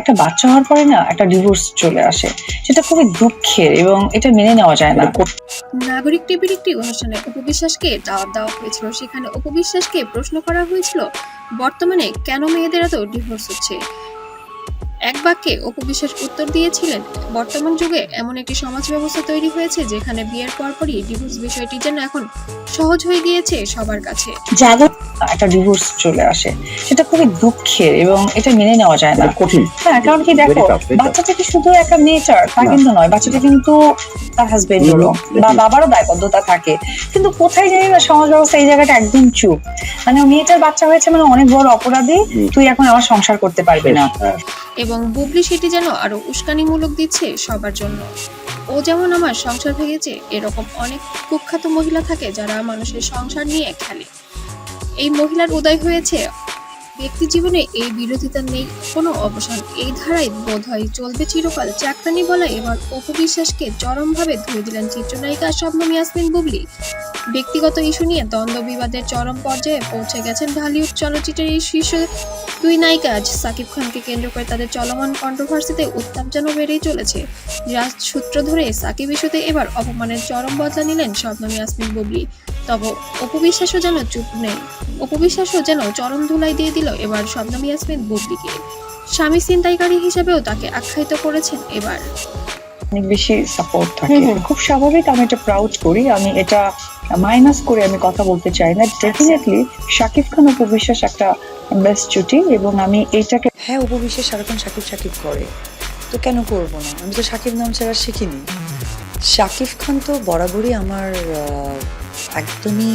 একটা বাচ্চা হওয়ার পরে না একটা ডিভোর্স চলে আসে। সেটা খুবই দুঃখের এবং এটা মেনে নেওয়া যায় না। নাগরিক টিভির একটি অনুষ্ঠানে উপবিশ্বাসকে দাওয়াত দেওয়া হয়েছিল। সেখানে উপবিশ্বাসকে প্রশ্ন করা হয়েছিল, বর্তমানে কেন মেয়েদের এত ডিভোর্স হচ্ছে? এক বাক্যে উপবিশ্বাস উত্তর দিয়েছিলেন বর্তমান যুগে এমন একটি সমাজ ব্যবস্থা তৈরি হয়েছে যেখানে বিয়ের পরপরই ডিভোর্স বিষয়টি যেন এখন সহজ হয়ে গিয়েছে সবার কাছে। যাদের একটা ডিভোর্স চলে আসে সেটা খুবই দুঃখের এবং এটা মেনে নেওয়া যায় না। কঠিন। হ্যাঁ কারণ কি দেখো বাচ্চাটা কি শুধু একটা নেচার তা কিন্তু নয় বাচ্চাটা কিন্তু তার হাজবেন্ডেরও বা বাবারও দায়বদ্ধতা থাকে। কিন্তু কোথায় জানি না সমাজ ব্যবস্থা এই জায়গাটা একদম চুপ। মানে মেয়েটার বাচ্চা হয়েছে মানে অনেক বড় অপরাধী তুই এখন আমার সংসার করতে পারবি না। হ্যাঁ, এবং বুবলি সেটি যেন আরও উস্কানিমূলক দিচ্ছে সবার জন্য। ও যেমন আমার সংসার ভেঙেছে, এরকম অনেক কুখ্যাত মহিলা থাকে যারা মানুষের সংসার নিয়ে খেলে। এই মহিলার উদয় হয়েছে। ব্যক্তি জীবনে এই বিরোধিতা নেই, কোনো অবসান। এই ধারায় বোধ হয় চলবে চিরকাল। চাকরানি বলা এবার অপবিশ্বাসকে চরমভাবে ধুয়ে দিলেন চিত্রনায়িকা শবনম ইয়াসমিন বুবলি। ব্যক্তিগত ইস্যু নিয়ে দ্বন্দ্ব বিবাদের চরম পর্যায়ে পৌঁছে গেছেন ঢালিউড চলচ্চিত্রের এই শীর্ষ দুই নায়িকা। আজ সাকিব খানকে কেন্দ্র করে তাদের চলমান কন্ট্রোভার্সিতে উত্তাপ যেন বেড়েই চলেছে। যার সূত্র ধরে সাকিব ইস্যুতে এবার অপমানের চরম বদলা নিলেন শবনম ইয়াসমিন বুবলি। তবে অপবিশ্বাসও যেন চুপ নেই, অপবিশ্বাসও যেন চরম ধুলাই দিয়ে দিল এবার শবনম ইয়াসমিন বুবলিকে। স্বামী ছিনতাইকারী হিসেবেও তাকে আখ্যায়িত করেছেন এবার। অনেক বেশি সাপোর্ট থাকে। খুব স্বাভাবিক আমি এটা প্রাউড করি। আমি এটা মাইনাস করে আমি কথা বলতে চাই না। ডেফিনেটলি শাকিব খান উপবিশ্বাস একটা বেস্ট জুটি এবং আমি এইটাকে হ্যাঁ উপবিশ্বাস সারাক্ষণ সাকিব সাকিব করে। তো কেন করব না? আমি তো সাকিব নাম ছাড়া শিখিনি। শাকিব খান তো বরাবরই আমার একদমই